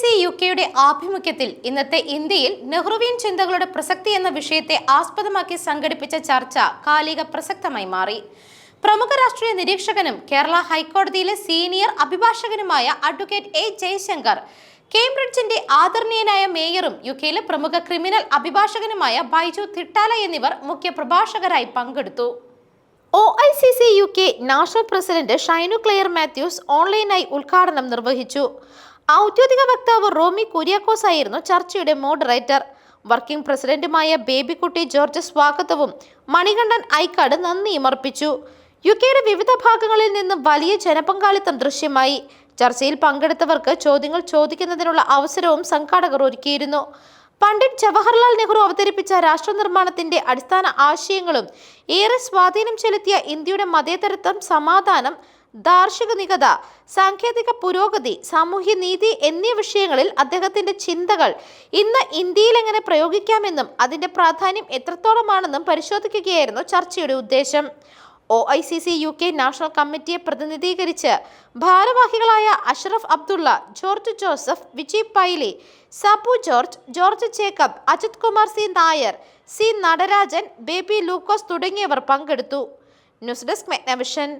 C U കെയുടെ ആഭിമുഖ്യത്തിൽ ഇന്നത്തെ ഇന്ത്യയിൽ നെഹ്റുവിയൻ ചിന്തകളുടെ പ്രസക്തി എന്ന വിഷയത്തെ ആസ്പദമാക്കി സംഘടിപ്പിച്ച ചർച്ച കാലിക പ്രസക്തമായി മാറി. പ്രമുഖ രാഷ്ട്രീയ നിരീക്ഷകനും കേരള ഹൈക്കോടതിയിലെ സീനിയർ അഭിഭാഷകനുമായ അഡ്വക്കേറ്റ് എ ജയശങ്കർ കേംബ്രിഡ്ജിന്റെ ആദരണീയനായ മേയറും യു കെയിലെ പ്രമുഖ ക്രിമിനൽ അഭിഭാഷകനുമായ ബൈജു തിട്ടാല എന്നിവർ മുഖ്യ പ്രഭാഷകരായി പങ്കെടുത്തു. O I C C U K national president Shainu Clare Mathews ഓൺലൈനായി ഉദ്ഘാടനം നിർവഹിച്ചു. ഔദ്യോഗിക വക്താവ് റോമി കുര്യാക്കോസ് ആയിരുന്നു ചർച്ചയുടെ മോഡറേറ്റർ. വർക്കിംഗ് പ്രസിഡന്റുമായ ബേബിക്കുട്ടി ജോർജ് സ്വാഗതവും മണികണ്ഠൻ ഐക്കാട് നന്ദിയും അർപ്പിച്ചു. യു കെയുടെ വിവിധ ഭാഗങ്ങളിൽ നിന്ന് വലിയ ജനപങ്കാളിത്തം ദൃശ്യമായി. ചർച്ചയിൽ പങ്കെടുത്തവർക്ക് ചോദ്യങ്ങൾ ചോദിക്കുന്നതിനുള്ള അവസരവും സംഘാടകർ ഒരുക്കിയിരുന്നു. പണ്ഡിറ്റ് ജവഹർലാൽ നെഹ്റു അവതരിപ്പിച്ച രാഷ്ട്ര നിർമ്മാണത്തിന്റെ അടിസ്ഥാന ആശയങ്ങളും ഏറെ സ്വാധീനം ചെലുത്തിയ ഇന്ത്യയുടെ മതേതരത്വം സമാധാനം ദാർശനികത സാങ്കേതിക പുരോഗതി സാമൂഹ്യ നീതി എന്നീ വിഷയങ്ങളിൽ അദ്ദേഹത്തിന്റെ ചിന്തകൾ ഇന്ന് ഇന്ത്യയിൽ എങ്ങനെ പ്രയോഗിക്കാമെന്നും അതിന്റെ പ്രാധാന്യം എത്രത്തോളമാണെന്നും പരിശോധിക്കുകയായിരുന്നു ചർച്ചയുടെ ഉദ്ദേശം. O I C C U K national കമ്മിറ്റിയെ പ്രതിനിധീകരിച്ച് ഭാരവാഹികളായ Ashraf Abdulla George Joseph Vijay Paily Sabu George George Jacob Ajith Kumar C Nair C Natarajan Baby Lukose തുടങ്ങിയവർ പങ്കെടുത്തു. News desk Magnavision.